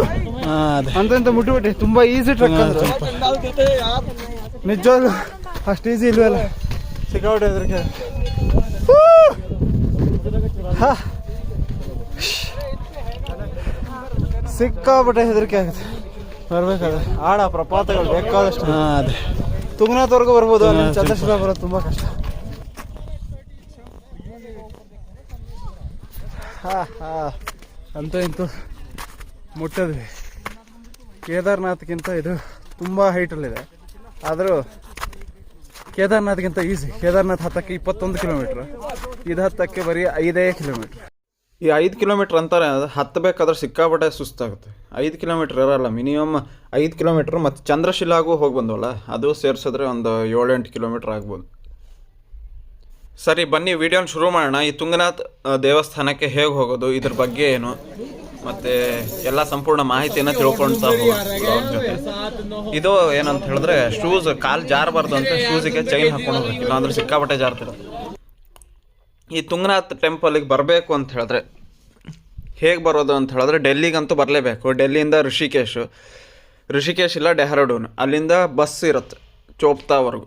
ಅದೇ. ಅಂತ ಮುಟ್ಟಿಬಿಟ್ಟೆ ಮುಟ್ಟಿಬಿಟ್ಟಿ ತುಂಬಾ ಈಸಿ ಟ್ರಕ್ ಅಂದ್ರೆ. ನಿಜವಾಗ್ಲು ಅಷ್ಟು ಈಸಿ ಇಲ್ವಲ್ಲ? ಸಿಕ್ಕಾಬಿಟ್ಟೆ ಅದಕ್ಕೆ ಹಾ. ಸಿಕ್ಕಾಬಿಟ್ಟೆ ಹೆದರಿಕೆ ಆಗುತ್ತೆ. ಬರ್ಬೇಕಾದ್ರೆ. ಆಡ ಪ್ರಪಾತಗಳು ಬೇಕಾದಷ್ಟು. ಹಾ ಅದೇ. ತುಂಗನಾಥವರೆಗೂ ಬರ್ಬೋದು. ಚಂದ್ರಶಿಲ ಚಂದ್ರಶಿಲಾ ಬರೋದು ತುಂಬಾ ಕಷ್ಟ. ಹಾ ಹಾ. ಅಂತೂ ಇಂತೂ ಮುಟ್ಟಿದ್ವಿ ಕೇದಾರ್ನಾಥ್ಗಿಂತ ಇದು ತುಂಬ ಹೈಟಲ್ಲಿದೆ ಆದರೂ ಕೇದಾರ್ನಾಥ್ಗಿಂತ ಈಸಿ ಕೇದಾರ್ನಾಥ್ ಹತ್ತಕ್ಕೆ ಇಪ್ಪತ್ತೊಂದು ಕಿಲೋಮೀಟ್ರ್ ಇದು ಹತ್ತಕ್ಕೆ ಬರೀ ಐದೇ ಕಿಲೋಮೀಟ್ರ್ ಈ ಐದು ಕಿಲೋಮೀಟ್ರ್ ಅಂತಾರೆ, ಅದು ಹತ್ತಬೇಕಾದ್ರೆ ಸಿಕ್ಕಾಪಟ್ಟೆ ಸುಸ್ತಾಗುತ್ತೆ. ಐದು ಕಿಲೋಮೀಟ್ರ್ ಇರೋಲ್ಲ ಮಿನಿಮಮ್ ಐದು ಕಿಲೋಮೀಟ್ರ್ ಮತ್ತು ಚಂದ್ರಶಿಲಾಗೂ ಹೋಗಿ ಬಂದವಲ್ಲ, ಅದು ಸೇರಿಸಿದ್ರೆ ಒಂದು ಏಳೆಂಟು ಕಿಲೋಮೀಟ್ರ್ ಆಗ್ಬೋದು. ಸರಿ, ಬನ್ನಿ ವಿಡಿಯೋನ ಶುರು ಮಾಡೋಣ. ಈ ತುಂಗನಾಥ್ ದೇವಸ್ಥಾನಕ್ಕೆ ಹೇಗೆ ಹೋಗೋದು, ಇದ್ರ ಬಗ್ಗೆ ಏನು? ಮತ್ತೆ ಎಲ್ಲ ಸಂಪೂರ್ಣ ಮಾಹಿತಿಯನ್ನು ಅವ್ರ ಜೊತೆ ಇದು ಏನಂತ ಹೇಳಿದ್ರೆ ಶೂಸ್ ಕಾಲು ಜಾರಬಾರ್ದು ಅಂತ ಶೂಸಿಗೆ ಚೈನ್ ಹಾಕೊಂಡು ಹೋಗ್ಬೇಕು. ಇಲ್ಲಾಂದ್ರೆ ಸಿಕ್ಕಾಪಟ್ಟೆ ಜಾರ್ತಿರುತ್ತೆ ಈ ತುಂಗನಾಥ್ ಟೆಂಪಲ್ಗೆ ಬರಬೇಕು ಅಂತ ಹೇಳಿದ್ರೆ, ಹೇಗೆ ಬರೋದು ಅಂತ ಹೇಳಿದ್ರೆ ಡೆಲ್ಲಿಗಂತೂ ಬರಲೇಬೇಕು. ಡೆಲ್ಲಿಯಿಂದ ಋಷಿಕೇಶ್ ಋಷಿಕೇಶ್ ಇಲ್ಲ ಡೆಹರಡೂನ್. ಅಲ್ಲಿಂದ ಬಸ್ ಇರುತ್ತೆ ಚೋಪ್ತಾವರೆಗೂ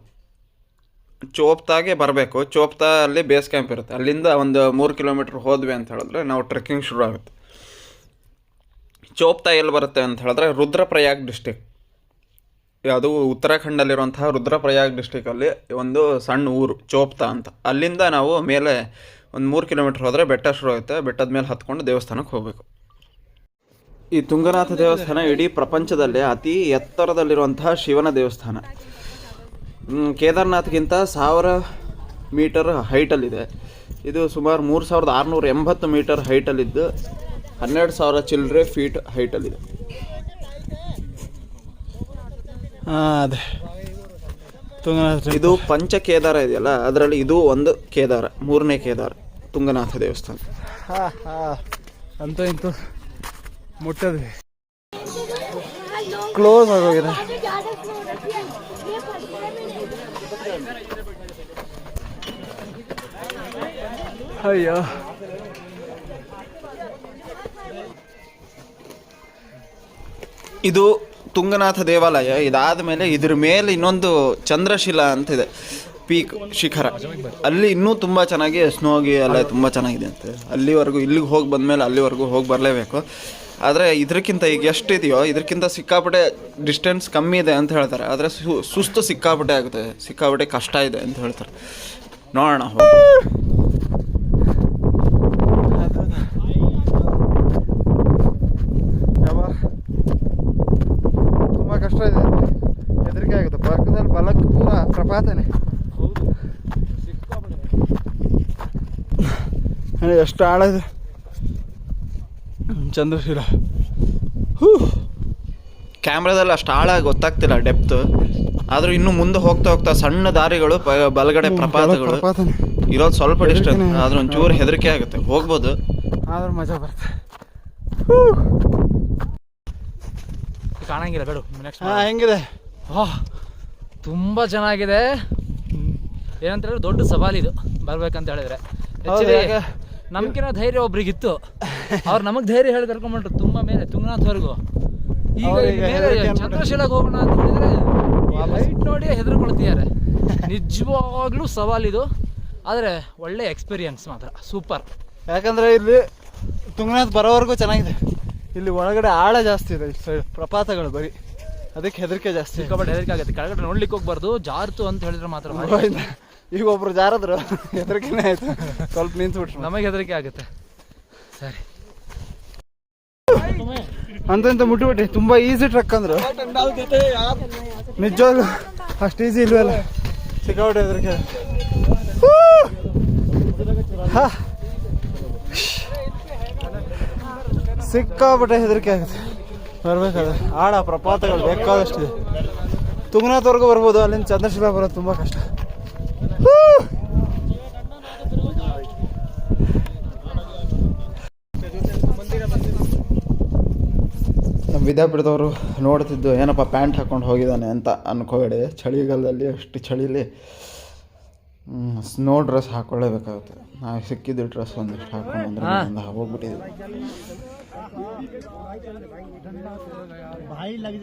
ಚೋಪ್ತಾಗೆ ಬರಬೇಕು. ಚೋಪ್ತಾ ಅಲ್ಲಿ ಬೇಸ್ ಕ್ಯಾಂಪ್ ಇರುತ್ತೆ. ಅಲ್ಲಿಂದ ಒಂದು ಮೂರು ಕಿಲೋಮೀಟ್ರ್ ಹೋದ್ವಿ ಅಂತ ಹೇಳಿದ್ರೆ ನಾವು ಟ್ರೆಕ್ಕಿಂಗ್ ಶುರು ಆಗುತ್ತೆ. ಚೋಪ್ತಾ ಎಲ್ಲಿ ಬರುತ್ತೆ ಅಂತ ಹೇಳಿದ್ರೆ ರುದ್ರಪ್ರಯಾಗ್ ಡಿಸ್ಟಿಕ್ ಅದು ಉತ್ತರಾಖಂಡಲ್ಲಿರುವಂತಹ ರುದ್ರಪ್ರಯಾಗ್ ಡಿಸ್ಟಿಕಲ್ಲಿ ಒಂದು ಸಣ್ಣ ಊರು, ಚೋಪ್ತಾ ಅಂತ. ಅಲ್ಲಿಂದ ನಾವು ಮೇಲೆ ಒಂದು ಮೂರು ಕಿಲೋಮೀಟ್ರ್ ಹೋದರೆ ಬೆಟ್ಟ ಶುರು ಆಗುತ್ತೆ. ಬೆಟ್ಟದ ಮೇಲೆ ಹತ್ಕೊಂಡು ದೇವಸ್ಥಾನಕ್ಕೆ ಹೋಗಬೇಕು. ಈ ತುಂಗನಾಥ ದೇವಸ್ಥಾನ ಇಡೀ ಪ್ರಪಂಚದಲ್ಲೇ ಅತಿ ಎತ್ತರದಲ್ಲಿರುವಂತಹ ಶಿವನ ದೇವಸ್ಥಾನ. ಕೇದಾರನಾಥ್ಗಿಂತ ಸಾವಿರ ಮೀಟರ್ ಹೈಟಲ್ಲಿದೆ ಇದು ಸುಮಾರು ಮೂರು ಸಾವಿರದ ಆರುನೂರ ಎಂಬತ್ತು ಮೀಟರ್ ಹೈಟಲ್ಲಿದ್ದು ಹನ್ನೆರಡು ಸಾವಿರ ಚಿಲ್ಲರೆ ಫೀಟ್ ಹೈಟಲ್ಲಿದೆ ಅದೇ. ತುಂಗನಾಥ ಇದು ಪಂಚ ಕೇದಾರ ಇದೆಯಲ್ಲ ಅದರಲ್ಲಿ ಇದು ಒಂದು ಕೇದಾರ ಮೂರನೇ ಕೇದಾರ ತುಂಗನಾಥ ದೇವಸ್ಥಾನ. ಅಂತ ಇಂತೂ? ಮುಟ್ಟಿದ್ವಿ ಕ್ಲೋಸ್ ಆಗೋಗಿದೆ ಅಯ್ಯೋ. ಇದು ತುಂಗನಾಥ ದೇವಾಲಯ. ಇದಾದ ಮೇಲೆ ಇದ್ರ ಮೇಲೆ ಇನ್ನೊಂದು ಚಂದ್ರಶಿಲಾ ಅಂತಿದೆ ಪೀಕ್ ಶಿಖರ. ಅಲ್ಲಿ ಇನ್ನೂ ತುಂಬ ಚೆನ್ನಾಗಿ ಸ್ನೋಗಿ ಎಲ್ಲ ತುಂಬ ಚೆನ್ನಾಗಿದೆ ಅಂತ. ಅಲ್ಲಿವರೆಗೂ, ಇಲ್ಲಿಗೆ ಹೋಗಿ ಬಂದಮೇಲೆ ಅಲ್ಲಿವರೆಗೂ ಹೋಗಿ ಬರಲೇಬೇಕು. ಆದರೆ ಇದಕ್ಕಿಂತ ಈಗ ಎಷ್ಟಿದೆಯೋ ಇದಕ್ಕಿಂತ ಸಿಕ್ಕಾಪಟ್ಟೆ ಡಿಸ್ಟೆನ್ಸ್ ಕಮ್ಮಿ ಇದೆ ಅಂತ ಹೇಳ್ತಾರೆ. ಆದರೆ ಸುಸ್ತು ಸಿಕ್ಕಾಪಟ್ಟೆ ಆಗುತ್ತೆ, ಸಿಕ್ಕಾಪಟ್ಟೆ ಕಷ್ಟ ಇದೆ ಅಂತ ಹೇಳ್ತಾರೆ. ನೋಡೋಣ ಯಾವ ತುಂಬ ಕಷ್ಟ ಇದೆ ಹೆದರಿಕೆ ಆಗುತ್ತೆ ಪಕ್ಕದಲ್ಲಿ ಬಲಕ್ಕೆ ಹೇ, ಎಷ್ಟು ಆಳ ಚಂದ್ರಶೀಲ. ಚಂದ್ರಶೀಲ ಕ್ಯಾಮ್ರಾದಲ್ಲಿ ಅಷ್ಟು ಆಳ ಗೊತ್ತಾಗ್ತಿಲ್ಲ ಡೆಪ್ತ್ ಆದ್ರೂ ಇನ್ನು ಮುಂದೆ ಹೋಗ್ತಾ ಹೋಗ್ತಾ ಸಣ್ಣ ದಾರಿಗಳು ಬಲಗಡೆ ಪ್ರಪಾತಗಳು. ಇರೋದು ಸ್ವಲ್ಪ ಡಿಸ್ಟೆನ್ಸ್ ಆದ್ರೆ ಒಂಚೂರು ಹೆದರಿಕೆ ಆಗುತ್ತೆ. ಹೋಗ್ಬೋದು. ಆದ್ರೂ ಮಜಾ ಬರುತ್ತೆ. ಕಾಣಂಗಿಲ್ಲ ಬೇಡ ನೆಕ್ಸ್ಟ್ ಹಾಂ ಹೆಂಗಿದೆ? ತುಂಬ ಚೆನ್ನಾಗಿದೆ. ಏನಂತ ಹೇಳಿದ್ರೆ ದೊಡ್ಡ ಸವಾಲಿದು ಬರ್ಬೇಕಂತ ಹೇಳಿದ್ರೆ? ನಮ್ಗಿನ ಧೈರ್ಯ ಒಬ್ರಿಗಿತ್ತು. ಅವ್ರು ನಮಗ್ ಧೈರ್ಯ ಹೇಳಿ ಕರ್ಕೊಂಡ್ಬಿಟ್ರು ತುಂಬಾ ಮೇಲೆ ತುಂಗನಾಥ್ವರೆಗೂ. ಈಗ ಮೇಲೆ ಹೋಗೋಣ ಅಂತ ಹೇಳಿದ್ರೆ ಲೈಟ್ ನೋಡಿ ಹೆದರ್ಕೊಳ್ತಿದ್ದಾರೆ. ನಿಜವಾಗ್ಲೂ ಸವಾಲಿದು ಆದರೆ ಒಳ್ಳೆ ಎಕ್ಸ್ಪೀರಿಯನ್ಸ್ ಮಾತ್ರ. ಸೂಪರ್ ಯಾಕಂದ್ರೆ ಇಲ್ಲಿ ತುಂಗನಾಥ್ ಬರೋವರೆಗೂ ಚೆನ್ನಾಗಿದೆ. ಇಲ್ಲಿ ಒಳಗಡೆ ಆಳ ಜಾಸ್ತಿ ಇದೆ ಈ ಸೈಡ್ ಪ್ರಪಾತಗಳು ಬರೀ. ಅದಕ್ಕೆ ಹೆದರಿಕೆ ಜಾಸ್ತಿ. ಸಿಕ್ಕಾಪಟ್ಟೆ ಹೆದರಿಕೆ ಆಗುತ್ತೆ. ಕೆಳಗಡೆ ನೋಡ್ಲಿಕ್ಕೆ ಹೋಗ್ಬಾರ್ದು. ಜಾರ್ತು ಅಂತ ಹೇಳಿದ್ರೆ ಮಾತ್ರ. ಈಗ ಒಬ್ರು ಜಾರದ್ರು ಹೆದರಿಕೆನೇ ಆಯ್ತು. ಸ್ವಲ್ಪ ನಿಂತ್ಬಿಟ್ರು. ನಮಗೆ ಹೆದರಿಕೆ ಆಗುತ್ತೆ. ಸರಿ. ಅಂತಂತ ಮುಟ್ಟಿಬಿಟ್ಟಿ ತುಂಬಾ ಈಸಿ ಟ್ರಕ್ ಅಂದ್ರು. ನಿಜವಾಗ್ಲು ಅಷ್ಟು ಈಸಿ ಇಲ್ವಲ್ಲ? ಸಿಕ್ಕಾಪಟ್ಟೆ ಹೆದರಿಕೆ. ಹಾ. ಸಿಕ್ಕಾಬಿಟ್ಟೆ ಹೆದರಿಕೆ ಆಗುತ್ತೆ. ಬರ್ಬೇಕಾದ್ರೆ ಆಡ ಪ್ರಪಾತಗಳು ಬೇಕಾದಷ್ಟಿದೆ. ತುಂಗನಾಥವರೆಗೂ ಬರ್ಬೋದು ಅಲ್ಲಿಂದ ಚಂದ್ರಶಿಲಾ ಬರೋದು ತುಂಬ ಕಷ್ಟ. ನಮ್ಮ ವಿದ್ಯಾಪೀಠದವರು ನೋಡ್ತಿದ್ದು ಏನಪ್ಪ ಪ್ಯಾಂಟ್ ಹಾಕೊಂಡು ಹೋಗಿದ್ದಾನೆ ಅಂತ ಅನ್ಕೋಬೇಡಿ. ಚಳಿಗಾಲದಲ್ಲಿ ಅಷ್ಟು ಚಳಿಲಿ ಸ್ನೋ ಡ್ರೆಸ್ ಹಾಕೊಳ್ಳೇಬೇಕಾಗುತ್ತೆ. ನಾವು ಸಿಕ್ಕಿದ್ದು ಡ್ರೆಸ್ ಒಂದಿಷ್ಟು ಹಾಕೊಂಡು ಹೋಗ್ಬಿಟ್ಟಿದ್ವಿ भाई लग